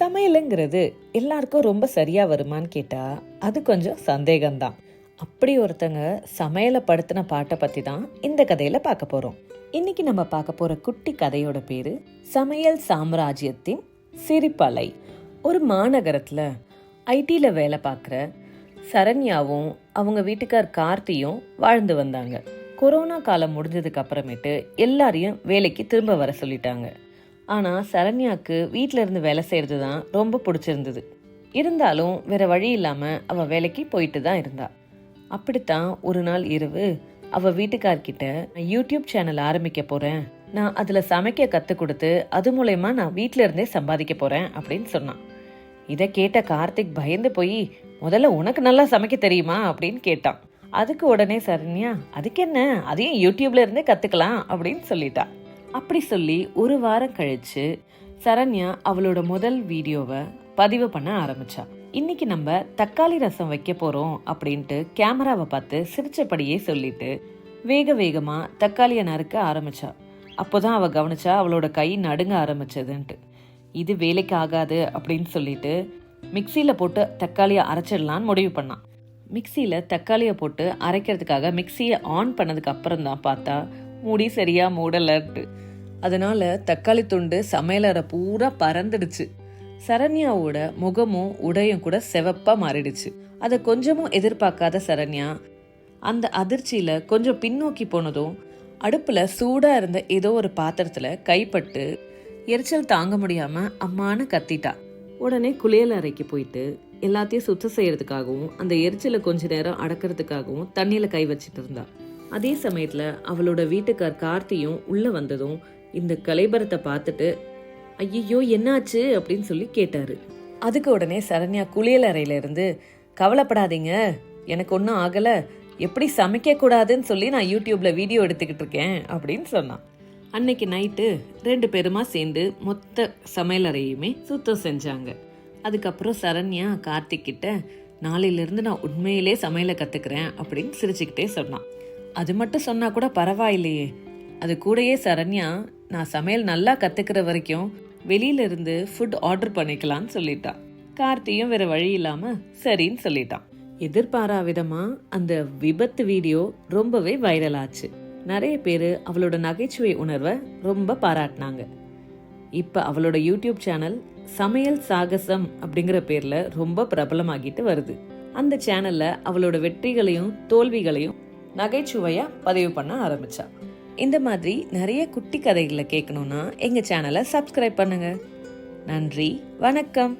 சமையலுங்கிறது எல்லாருக்கும் ரொம்ப சரியா வருமான்னு கேட்டா அது கொஞ்சம் சந்தேகம்தான். அப்படி ஒருத்தங்க சமையலை படுத்தின பாட்டை பத்தி தான் இந்த கதையில பார்க்க போறோம். இன்னைக்கு நம்ம பார்க்க போற குட்டி கதையோட பேரு சமையல் சாம்ராஜ்யத்தின் சிரிப்பலை. ஒரு மாநகரத்துல ஐடியில் வேலை பார்க்குற சரண்யாவும் அவங்க வீட்டுக்கார் கார்த்தியும் வாழ்ந்து வந்தாங்க. கொரோனா காலம் முடிஞ்சதுக்கு அப்புறமேட்டு எல்லாரையும் வேலைக்கு திரும்ப வர சொல்லிட்டாங்க. ஆனால் சரண்யாக்கு வீட்டில் இருந்து வேலை செய்கிறது தான் ரொம்ப பிடிச்சிருந்தது. இருந்தாலும் வேற வழி இல்லாமல் அவள் வேலைக்கு போயிட்டு தான் இருந்தா. அப்படித்தான் ஒரு நாள் இரவு அவள் வீட்டுக்கார்கிட்ட "நான் யூடியூப் சேனல் ஆரம்பிக்க போகிறேன் நான் அதில் சமைக்க கற்றுக் கொடுத்து அது மூலயமா நான் வீட்டில இருந்தே சம்பாதிக்க போகிறேன் அப்படின்னு சொன்னான். இதை கேட்ட கார்த்திக் பயந்து போய் முதல்ல உனக்கு நல்லா சமைக்க தெரியுமா? அப்படின்னு கேட்டான். அதுக்கு உடனே சரண்யா அதுக்கு என்ன? அதையும் யூடியூப்ல இருந்தே கத்துக்கலாம் அப்படின்னு சொல்லிட்டான் அப்படி சொல்லி ஒரு வாரம் கழிச்சு சரண்யா அவளோட முதல் வீடியோவை பதிவு பண்ண ஆரம்பிச்சா. இன்னைக்கு நம்ம தக்காளி ரசம் வைக்க போறோம் அப்படின்ட்டு கேமராவை பார்த்து சிரிச்சபடியே சொல்லிட்டு வேக வேகமா தக்காளியை நறுக்க ஆரம்பிச்சா. அப்போதான் அவ கவனிச்சா அவளோட கை நடுங்க ஆரம்பிச்சதுன்ட்டு. இது வேலைக்கு ஆகாது அப்படின்னு சொல்லிட்டு மிக்சியில் போட்டு தக்காளியை அரைச்சிடலான்னு முடிவு பண்ணான் மிக்சியில் தக்காளியை போட்டு அரைக்கிறதுக்காக மிக்சியை ஆன் பண்ணதுக்கு அப்புறம் தான் பார்த்தா மூடி சரியா மூடலன்ட்டு. அதனால தக்காளி துண்டு சமையலறை பூரா பறந்துடுச்சு. சரண்யாவோட முகமும் உடையும் கூட செவப்பா மாறிடுச்சு. அதை கொஞ்சமும் எதிர்பார்க்காத சரண்யா அந்த அதிர்ச்சியில கொஞ்சம் பின்னோக்கி போனதும் அடுப்புல சூடா இருந்த ஏதோ ஒரு பாத்திரத்துல கைப்பட்டு எரிச்சல் தாங்க முடியாம அம்மானு கத்திட்டா. உடனே குளியல் அறைக்கு போயிட்டு எல்லாத்தையும் சுத்தம் செய்யறதுக்காகவும் அந்த எரிச்சலை கொஞ்ச நேரம் அடக்கிறதுக்காகவும் தண்ணியில கை வச்சிட்டு இருந்தா. அதே சமயத்தில் அவளோட வீட்டுக்கார் கார்த்தியும் உள்ளே வந்ததும் இந்த கலைபரத்தை பார்த்துட்டு ஐயோ என்னாச்சு? அப்படின்னு சொல்லி கேட்டாரு. அதுக்கு உடனே சரண்யா குளியல் இருந்து கவலைப்படாதீங்க எனக்கு ஒன்றும் ஆகலை. எப்படி சமைக்க கூடாதுன்னு சொல்லி நான் யூடியூப்ல வீடியோ எடுத்துக்கிட்டு இருக்கேன் அப்படின்னு சொன்னான். அன்னைக்கு நைட்டு ரெண்டு பேருமா சேர்ந்து மொத்த சமையலறையுமே சுத்தம் செஞ்சாங்க. அதுக்கப்புறம் சரண்யா கார்த்திக் கிட்ட நாளையிலிருந்து நான் உண்மையிலே சமையலை கத்துக்கிறேன் அப்படின்னு சிரிச்சுக்கிட்டே சொன்னான். அது மட்டும் சொன்னா கூட பரவாயில்லையே. அது கூடயே சரண்யா நான் சமையல் நல்லா கத்துக்கிற வரைக்கும் வெளியில இருந்து ஃபுட் ஆர்டர் பண்ணிக்கலாம்னு சொல்லிட்டான் கார்த்தியும் வேற வழி இல்லாம சரின்னு சொல்லிட்டான். எதிர்பாரா விதமா அந்த விபத்து வீடியோ ரொம்பவே வைரல் ஆச்சு. நிறைய பேர் அவளோட நகைச்சுவை உணர்வை ரொம்ப பாராட்டினாங்க. இப்போ அவளோட யூடியூப் சேனல் சமையல் சாகசம் அப்படிங்கிற பேரில் ரொம்ப பிரபலமாகிட்டு வருது. அந்த சேனலில் அவளோட வெற்றிகளையும் தோல்விகளையும் நகைச்சுவையாக பதிவு பண்ண ஆரம்பித்தான் இந்த மாதிரி நிறைய குட்டி கதைகளை கேட்கணுன்னா எங்கள் சேனலை சப்ஸ்கிரைப் பண்ணுங்கள் நன்றி வணக்கம்.